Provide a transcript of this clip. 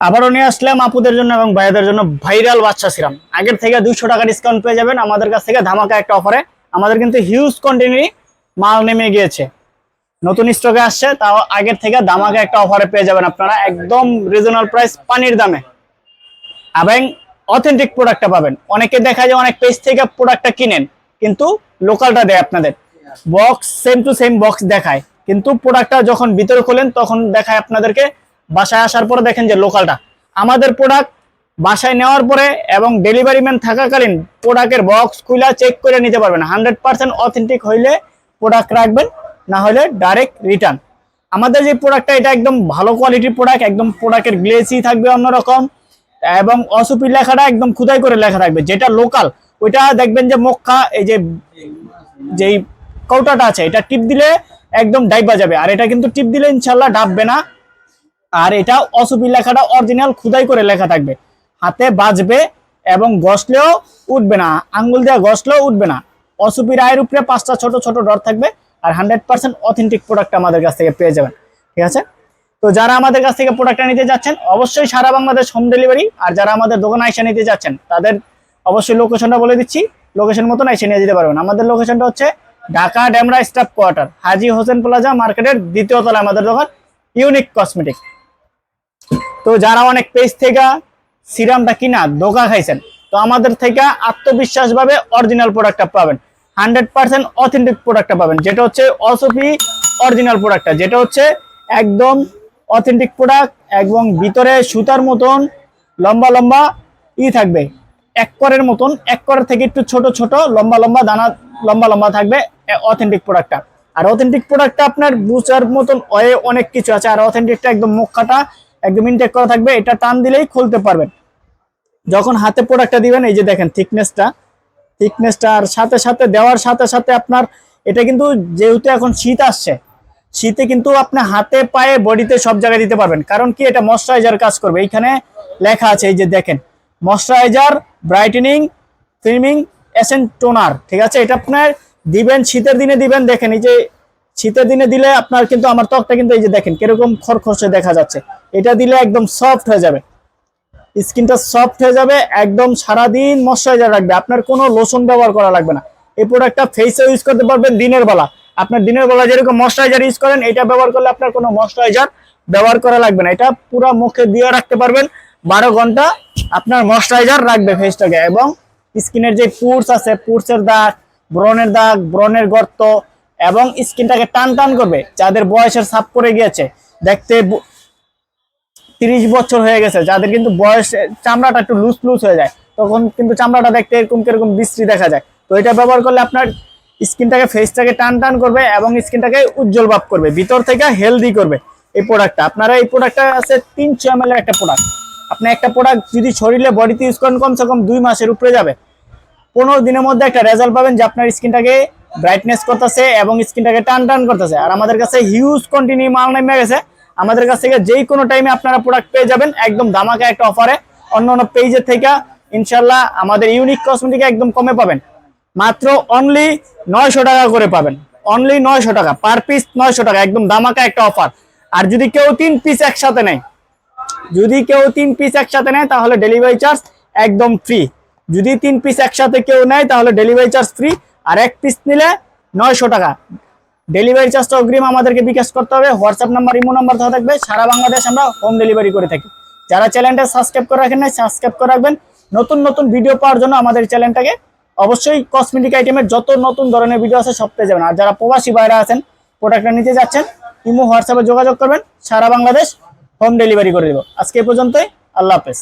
আবারও নিয়ে আসলাম আপুদের জন্য এবং ভাইয়াদের জন্য ভাইরাল বাচ্চা সিরাম। আগের থেকে দুইশো টাকা ডিসকাউন্ট পেয়ে যাবেন। আমাদের কাছ থেকে ধামাকা একটা অফারে আমাদের কিন্তু হিউজ কোয়ান্টিটি মাল নেমে গিয়েছে। নতুন স্টকে আসছে, তাও আগের থেকে ধামাকা একটা অফারে পেয়ে যাবেন আপনারা। একদম রিজনাল প্রাইস পানির দামে। এবং অথেন্টিক প্রোডাক্টটা পাবেন। অনেকে দেখা যায় অনেক পেজ থেকে প্রোডাক্টটা কিনেন, কিন্তু লোকালটা দেয় আপনাদের। Box same to same box দেখায়। কিন্তু প্রোডাক্টটা যখন ভিতরে খোলেন, তখন দেখায় আপনাদেরকে বাসায় আসার পরে দেখেন যে লোকালটা। আমাদের প্রোডাক্ট বাসায় নেওয়ার পরে এবং ডেলিভারি ম্যান থাকাকালীন প্রোডাক্টের বক্স খুলা চেক করে নিতে পারবেন। হান্ড্রেড পার্সেন্ট অথেন্টিক হইলে প্রোডাক্ট রাখবেন, না হলে ডাইরেক্ট রিটার্ন আমাদের যে প্রোডাক্টটা এটা একদম ভালো কোয়ালিটির প্রোডাক্ট একদম প্রোডাক্টের গ্লেসি থাকবে অন্যরকম। এবং অসুপি লেখাটা একদম খুদাই করে লেখা থাকবে, যেটা লোকাল ওইটা দেখবেন যে মক্কা, এই যে, যেই কৌটাটা আছে, এটা টিপ দিলে একদম ডাইবা যাবে। আর এটা কিন্তু টিপ দিলে ইনশাল্লাহ ডাববে না। আর এটা অসুপি লেখাটা অরিজিনাল খুদাই করে লেখা থাকবে। হাতে বাজবে এবং ঘষলেও উঠবে না। আঙ্গুল দিয়ে ঘষলেও উঠবে না। অসুপির রায়ের উপরে পাঁচটা ছোট ছোট ডর থাকবে আর হান্ড্রেড পার্সেন্ট অথেন্টিক প্রোডাক্ট আমাদের কাছ থেকে পেয়ে যাবেন। ঠিক আছে? তো যারা আমাদের কাছ থেকে প্রোডাক্টটা নিতে যাচ্ছেন, অবশ্যই সারা বাংলাদেশ হোম ডেলিভারি আর যারা আমাদের দোকানে এসে নিতে যাচ্ছেন, তাদের অবশ্যই লোকেশনটা বলে দিচ্ছি। লোকেশন মতন এসে নিয়ে যেতে পারবেন। আমাদের লোকেশনটা হচ্ছে Dhaka Demra staff quarter, Haji Hossain plaza মার্কেটের দ্বিতীয় তলায় আমাদের দোকান, ইউনিক কসমেটিক তো যারা অনেক পেজ থেকে সিরামটা কিনা, ধোকা খাইছেন, তো আমাদের থেকে আত্মবিশ্বাস ভাবে অরিজিনাল প্রোডাক্টটা পাবেন। হান্ড্রেড পার্সেন্ট অথেন্টিক প্রোডাক্টটা পাবেন, যেটা হচ্ছে অসফি অরিজিনাল প্রোডাক্টটা যেটা হচ্ছে একদম অথেন্টিক প্রোডাক্ট এবং ভিতরে সুতার মতন লম্বা লম্বা ই থাকবে। এক করের মতন, এক করের থেকে একটু ছোট ছোট, লম্বা লম্বা দানা, লম্বা লম্বা থাকবে অথেন্টিক প্রোডাক্টটা আর অথেন্টিক প্রোডাক্টটা আপনার বুচার মতন ওয়ে অনেক কিছু আছে, আর অথেন্টিকটা একদম মুখ মুখাটা একদম ইনটেক করা থাকবে, এটা টান দিলেই খুলতে পারবেন। যখন হাতে প্রোডাক্টটা দিবেন, এই যে দেখেন থিকনেসটা থিকনেসটা আর সাথে সাথে দেওয়ার সাথে সাথে আপনার, এটা কিন্তু যেহেতু এখন শীত আসছে, শীতে কিন্তু আপনি হাতে পায়ে বডিতে সব জায়গায় দিতে পারবেন। কারণ কি? এটা ময়শ্চারাইজার কাজ করবে। এইখানে লেখা আছে, এই যে দেখেন moisturiser brightening filming essence toner ঠিক আছে? এটা আপনার দিবেন, শীতের দিনে দিবেন, দেখেন, এই যে শীতের দিনে দিলে আপনার কিন্তু, আমার ত্বকটা কিন্তু এই যে দেখেন, কীরকম খরখসে দেখা যাচ্ছে। এটা দিলে একদম সফট হয়ে যাবে। স্কিনটা সফট হয়ে যাবে, একদম সারাদিন ময়শ্চারাইজার রাখবে। আপনার কোনো লোশন ব্যবহার করা লাগবে না। এই প্রোডাক্টটা ফেসে ইউজ করতে পারবেন দিনের বেলা। আপনার দিনের বেলা যেরকম ময়শ্চারাইজার ইউজ করেন, এটা ব্যবহার করলে আপনার কোনো ময়শ্চারাইজার ব্যবহার করা লাগবে না। এটা পুরো মুখে দিয়ে রাখতে পারবেন। বারো ঘণ্টা আপনার ময়শ্চারাইজার রাখবে ফেসটাকে এবং স্কিনের যে পুরস আছে, পুরসের দাগ, ব্রণের দাগ, ব্রণের গর্ত এবং স্কিনটাকে টান টান করবে। যাদের বয়সের ছাপ পড়ে গিয়েছে, দেখতে তিরিশ বছর হয়ে গেছে, যাদের কিন্তু বয়স চামড়াটা একটু লুজ লুজ হয়ে যায়, তখন কিন্তু চামড়াটা দেখতে এরকম কীরকম বিশ্রী দেখা যায়। তো এটা ব্যবহার করলে আপনার স্কিনটাকে ফেসটাকে টান টান করবে এবং স্কিনটাকে উজ্জ্বল ভাব করবে, ভিতর থেকে হেলদি করবে এই প্রোডাক্টটা আপনারা এই প্রোডাক্টটা আছে তিনশো এম একটা প্রোডাক্ট আপনি একটা প্রোডাক্ট যদি শরীরে বডিতে ইউজ করেন, কমসে কম দুই মাসের উপরে যাবে। পনেরো দিনের মধ্যে একটা রেজাল্ট পাবেন যে আপনার স্কিনটাকে ব্রাইটনেস করতেছে এবং স্কিনটাকে টান টান করতেছে। আর আমাদের কাছে হিউজ কন্টিনিউ মাল নেমে গেছে। আমাদের কাছ থেকে যেই কোনো টাইমে আপনারা প্রোডাক্ট পেয়ে যাবেন, একদম দামাকা একটা অফারে অন্য অন্য পেজের থেকে ইনশাল্লাহ আমাদের ইউনিক কসমেটিক একদম কমে পাবেন। মাত্র অনলি নয়শো টাকা করে পাবেন। অনলি নয়শো টাকা পার পিস নয়শো টাকা, একদম দামাকা একটা অফার আর যদি কেউ তিন পিস একসাথে নেয়, যদি কেউ তিন পিস একসাথে নেয়, তাহলে ডেলিভারি চার্জ একদম ফ্রি যদি তিন পিস একসাথে কেউ নেয়, তাহলে ডেলিভারি চার্জ ফ্রি আর এক পিস নিলে নয়শো টাকা। ডেলিভারি চার্জটা অগ্রিম আমাদেরকে বিকাশ করতে হবে। হোয়াটসঅ্যাপ নাম্বার ইমো নাম্বার দেওয়া থাকবে। সারা বাংলাদেশ আমরা হোম ডেলিভারি করে থাকি। যারা চ্যানেলটা সাবস্ক্রাইব করে রাখেন নাই সাবস্ক্রাইব করে রাখবেন। নতুন নতুন ভিডিও পাওয়ার জন্য আমাদের চ্যানেলটাকে অবশ্যই কসমেটিক আইটেমের যত নতুন ধরনের ভিডিও আছে, সব পেয়ে যাবেন। আর যারা প্রবাসী বাইরে আছেন প্রোডাক্টটা নিতে যাচ্ছেন ইমো হোয়াটসঅ্যাপে যোগাযোগ করবেন। সারা বাংলাদেশ হোম ডেলিভারি করে দেবো। আজকে পর্যন্তই। আল্লাহ হাফেজ।